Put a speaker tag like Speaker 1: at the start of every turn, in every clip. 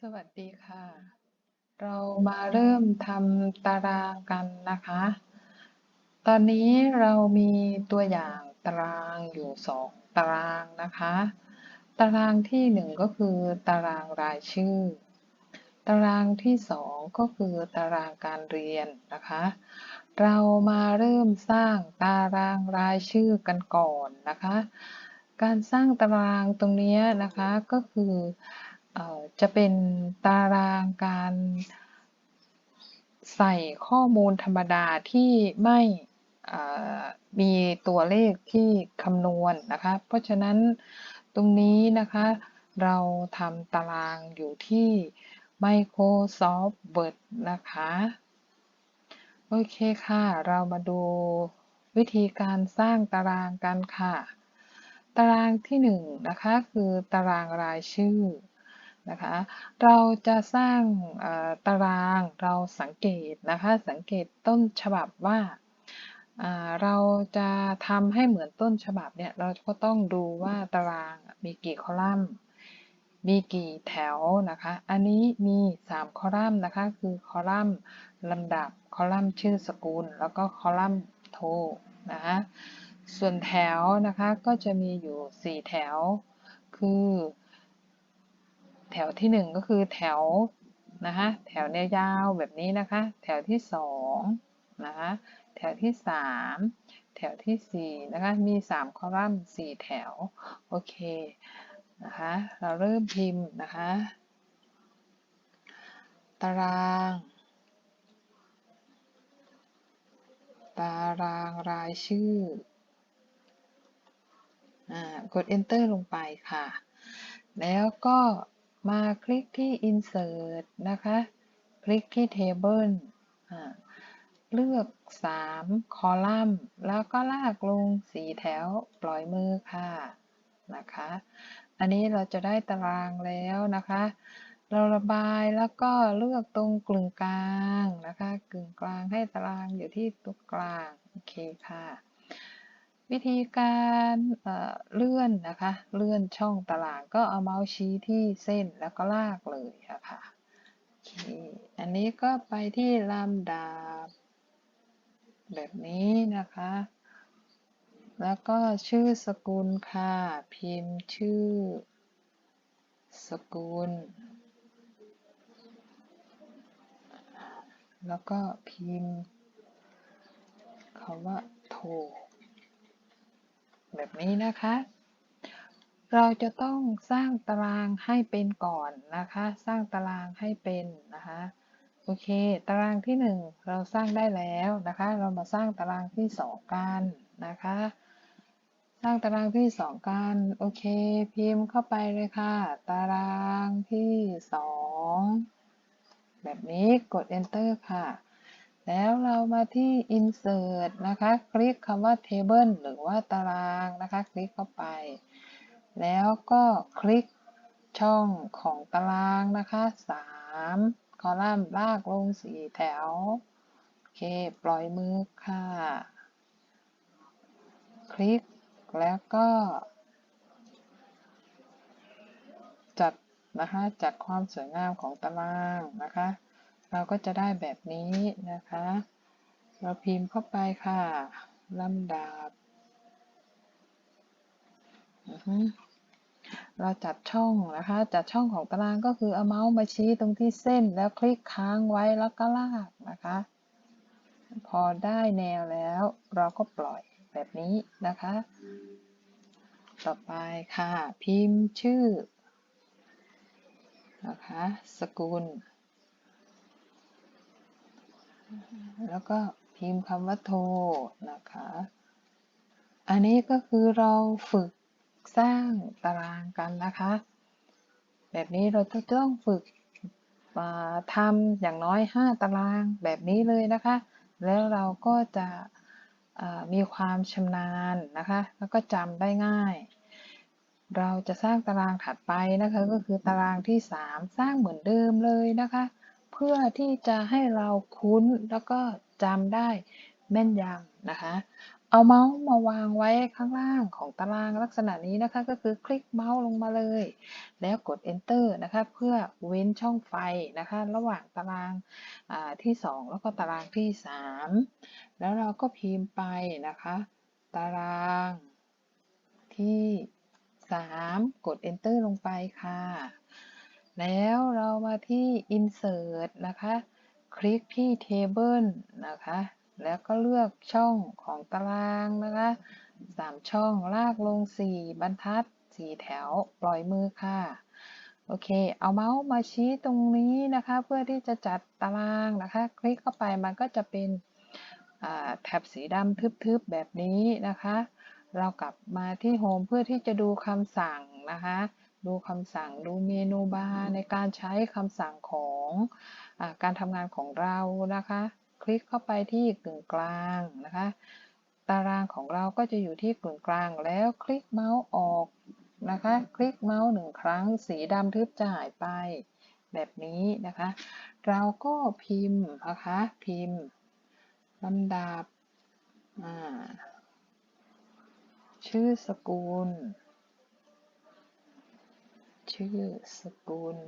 Speaker 1: สวัสดีค่ะ เรามาเริ่มทำตารางกันนะคะ ตอนนี้เรามีตัวอย่างตารางอยู่สองตารางนะคะ ตารางที่หนึ่งก็คือตารางรายชื่อ ตารางที่สองก็คือตารางการเรียนนะคะ เรามาเริ่มสร้างตารางรายชื่อกันก่อนนะคะ การสร้างตารางตรงนี้นะคะก็คือ จะเป็นตารางการใส่ข้อมูลธรรมดาที่ไม่มีตัวเลขที่คำนวณนนะคะ เพราะฉะนั้นตรงนี้นะคะเราทำตารางอยู่ที่ Microsoft Word นะคะ โอเคค่ะ เรามาดูวิธีการสร้างตารางกันค่ะ ตารางที่1นนะคะคือตารางรายชื่อ นะคะ เราจะสร้างตารางเราสังเกตนะคะ สังเกตต้นฉบับว่าเราจะทำให้เหมือนต้นฉบับเนี่ย เราก็ต้องดูว่าตารางมีกี่คอลัมน์ มีกี่แถวนะคะ อันนี้มี 3 คอลัมน์นะคะ คือคอลัมน์ลำดับ คอลัมน์ชื่อสกุล แล้วก็คอลัมน์โทรนะคะส่วนแถวนะคะก็จะมีอยู่ 4 แถว คือ แถวที่ 1 ก็คือแถวนะคะแถวเนี้ยยาวแบบนี้นะคะ แถวที่2นะคะแถวที่ 3 แถวที่ 4 นะคะ มี 3 คอลัมน์ 4 แถว โอเค นะคะ เราเริ่มพิมพ์นะคะ ตาราง ตารางรายชื่ออกด enter ลงไปค่ะ แล้วก็ มาคลิกที่ insert นะคะ คลิกที่ table เลือก 3 คอลัมน์ แล้วก็ลากลง 4 แถวปล่อยมือค่ะนะคะ อันนี้เราจะได้ตารางแล้วนะคะ เราระบายแล้วก็เลือกตรงกึ่งกลางนะคะ กึ่งกลางให้ตารางอยู่ที่ตรงกลาง โอเคค่ะ วิธีการเลื่อนนะคะ เลื่อนช่องตารางก็เอาเมาส์ชี้ที่เส้นแล้วก็ลากเลยะค่ะอันนี้ก็ไปที่ลำดับแบบนี้นะคะ แล้วก็ชื่อสกุลค่ะ พิมพ์ชื่อ สกุล แล้วก็พิมพ์คำว่าโทร แบบนี้นะคะ เราจะต้องสร้างตารางให้เป็นก่อนนะคะ สร้างตารางให้เป็นนะคะ โอเค ตารางที่ 1 เราสร้างได้แล้วนะคะ เรามาสร้างตารางที่ 2 กันนะคะ สร้างตารางที่ 2 กัน โอเค พิมพ์เข้าไปเลยค่ะ ตารางที่ 2 แบบนี้กด enter ค่ะ แล้วเรามาที่ insert นะคะ คลิกคำว่า table หรือว่าตารางนะคะ คลิกเข้าไป แล้วก็คลิกช่องของตารางนะคะ 3 คอลัมน์ลากลง 4 แถว โอเค ปล่อยมือค่ะ คลิกแล้วก็ จัดนะคะ จัดความสวยงามของตารางนะคะ เราก็จะได้แบบนี้นะคะ เราพิมพ์เข้าไปค่ะลำดับ เราจัดช่องนะคะ จัดช่องของตารางก็คือเอาเมาส์มาชี้ตรงที่เส้นแล้วคลิกค้างไว้แล้วก็ลากนะคะ พอได้แนวแล้วเราก็ปล่อยแบบนี้นะคะ ต่อไปค่ะ พิมพ์ชื่อนะคะ สกุล แล้วก็พิมพ์คำว่าโทนะคะ อันนี้ก็คือเราฝึกสร้างตารางกันนะคะ แบบนี้เราจะต้องฝึกทำอย่างน้อย 5 ตารางแบบนี้เลยนะคะ แล้วเราก็จะมีความชำนาญนะคะ แล้วก็จำได้ง่าย เราจะสร้างตารางถัดไปนะคะ ก็คือตารางที่ 3 สร้างเหมือนเดิมเลยนะคะ เพื่อที่จะให้เราคุ้นแล้วก็จำได้แม่นยำนะคะ เอาเมาส์มาวางไว้ข้างล่างของตารางลักษณะนี้นะคะ ก็คือคลิกเมาส์ลงมาเลย แล้วกด enter นะคะ เพื่อเว้นช่องไฟนะคะ ระหว่างตารางที่ 2 แล้วก็ตารางที่ 3 แล้วเราก็พิมพ์ไปนะคะ ตารางที่ 3 กด enter ลงไปค่ะ แล้วเรามาที่ insert นะคะ คลิกที่ table นะคะ แล้วก็เลือกช่องของตารางนะคะสามช่องลากลง 4 บรรทัด 4 แถว ปล่อยมือค่ะ โอเค เอาเมาส์มาชี้ตรงนี้นะคะ เพื่อที่จะจัดตารางนะคะ คลิกเข้าไปมันก็จะเป็นแท็บสีดำทึบๆแบบนี้นะคะ เรากลับมาที่โฮมเพื่อที่จะดูคำสั่งนะคะ ดูคำสั่งดูเมนูบาร์ในการใช้คำสั่งของอการทำงานของเรานะคะ คลิกเข้าไปที่กึ่งกลางนะคะ ตารางของเราก็จะอยู่ที่กึ่งกลางแล้วคลิกเมาส์ออกนะคะ คลิกเมาส์หนึ่งครั้ง สีดำทึบจะหายไปแบบนี้นะคะ เราก็พิมพ์นะคะพิมพ์ลำดับชื่อสกุล ชื่อ สกุล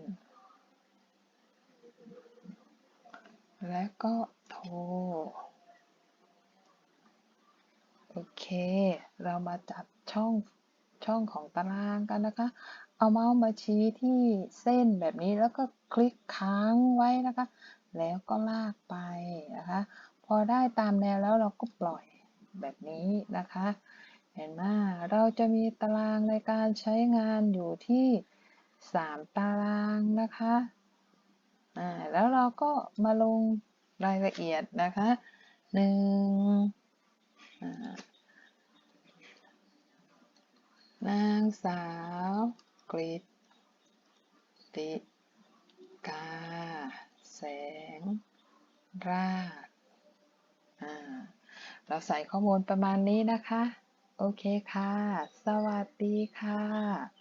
Speaker 1: และก็โทร โอเค เรามาจัดช่องช่องของตารางกันนะคะ เอาเมาส์มาชี้ที่เส้นแบบนี้แล้วก็คลิกค้างไว้นะคะ แล้วก็ลากไปนะคะ พอได้ตามแนวแล้วเราก็ปล่อยแบบนี้นะคะ เห็นไหมเราจะมีตารางในการใช้งานอยู่ที่ 3 ตารางนะคะอ่าแล้วเราก็มาลงรายละเอียดนะคะหนึ่งนางสาวกฤตติกา แสง ราชเราใส่ข้อมูลประมาณนี้นะคะ โอเคค่ะ สวัสดีค่ะ